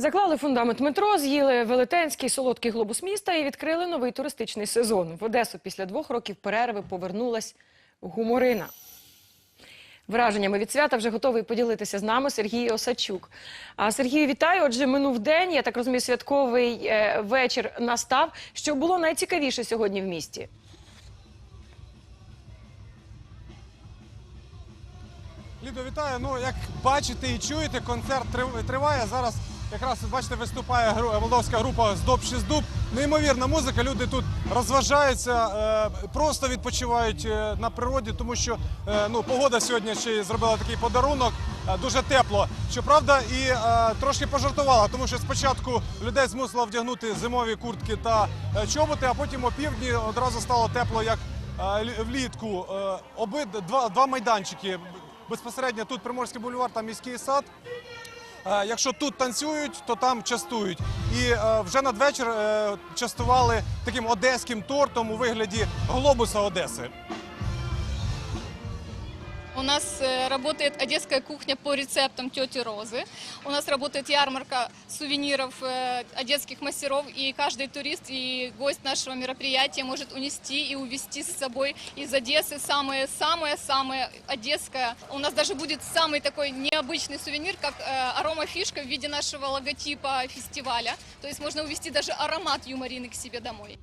Заклали фундамент метро, з'їли велетенський солодкий глобус міста і відкрили новий туристичний сезон. В Одесу після двох років перерви повернулась гуморина. Враженнями від свята вже готовий поділитися з нами Сергій Осачук. А Сергію, вітаю. Отже, минув день. Я так розумію, святковий е, вечір настав. Що було найцікавіше сьогодні в місті? Лідо, вітаю. Ну, як бачите і чуєте, концерт триває. Зараз якраз бачите, виступає молдовська група з доб дуб. Неймовірна музика. Люди тут розважаються, е, просто відпочивають е, на природі, тому що е, ну, погода сьогодні ще зробила такий подарунок. Дуже тепло. Щоправда, і е, трошки пожартувала, тому що спочатку людей змусила вдягнути зимові куртки та е, чоботи, а потім о півдні одразу стало тепло, як е, лі- влітку. Е, Обид два майданчики. Безпосередньо тут Приморський бульвар та міський сад. Якщо тут танцюють, то там частують. І е, вже надвечір е, частували таким одеським тортом у вигляді глобуса Одеси. У нас э, работает одесская кухня по рецептам тети Розы. У нас работает ярмарка сувениров э, одесских мастеров. И каждый турист и гость нашего мероприятия может унести и увезти с собой из Одессы самое-самое-самое одесское. У нас даже будет самый такой необычный сувенир, как э, аромафишка в виде нашего логотипа фестиваля. То есть можно увезти даже аромат юморины к себе домой.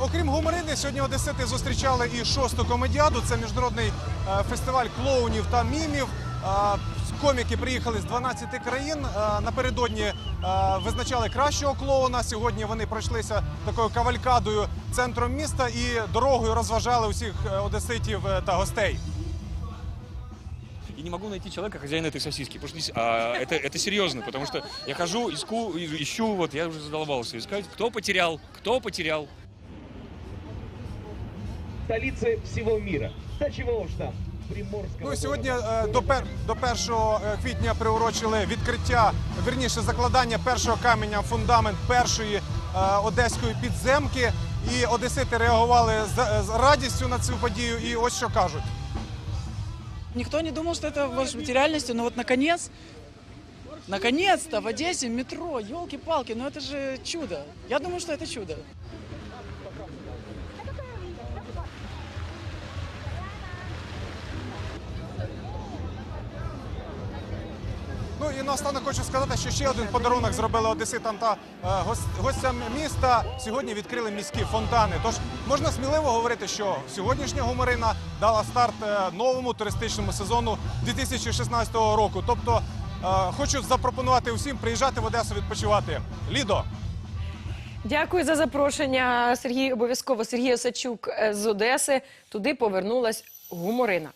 Окрім гуморини, сьогодні одесити зустрічали і шосту комедіаду. Це міжнародний е, фестиваль клоунів та мімів. Коміки приїхали з 12 країн. Напередодні е, визначали кращого клоуна. Сьогодні вони пройшлися такою кавалькадою центром міста і дорогою розважали усіх е, одеситів та гостей И не могу найти человека, хозяина этой сосиски. Потому что а, это, это серьезно, потому что я хожу, иску, и- ищу, вот я уже задолбался искать, кто потерял, кто потерял. столицы всего мира. Да чего уж там, Приморского. Ну і сьогодні города. е, до, пер, до 1 е, квітня приурочили відкриття, вірніше закладання першого каменя в фундамент першої е, одеської підземки. І одесити реагували з, з радістю на цю подію. І ось що кажуть. Никто не думал, что это может быть реальностью, но вот наконец, наконец-то в Одессе метро, елки-палки, ну это же чудо. Я думаю, что это чудо. Ну і наостанок хочу сказати, що ще один подарунок зробили одеситам та е, гостям міста. Сьогодні відкрили міські фонтани. Тож можна сміливо говорити, що сьогоднішня гуморина дала старт е, новому туристичному сезону 2016 року. Тобто е, хочу запропонувати усім приїжджати в Одесу відпочивати. Лідо. Дякую за запрошення. Сергій обов'язково Сергій Осачук е, з Одеси. Туди повернулась гуморина.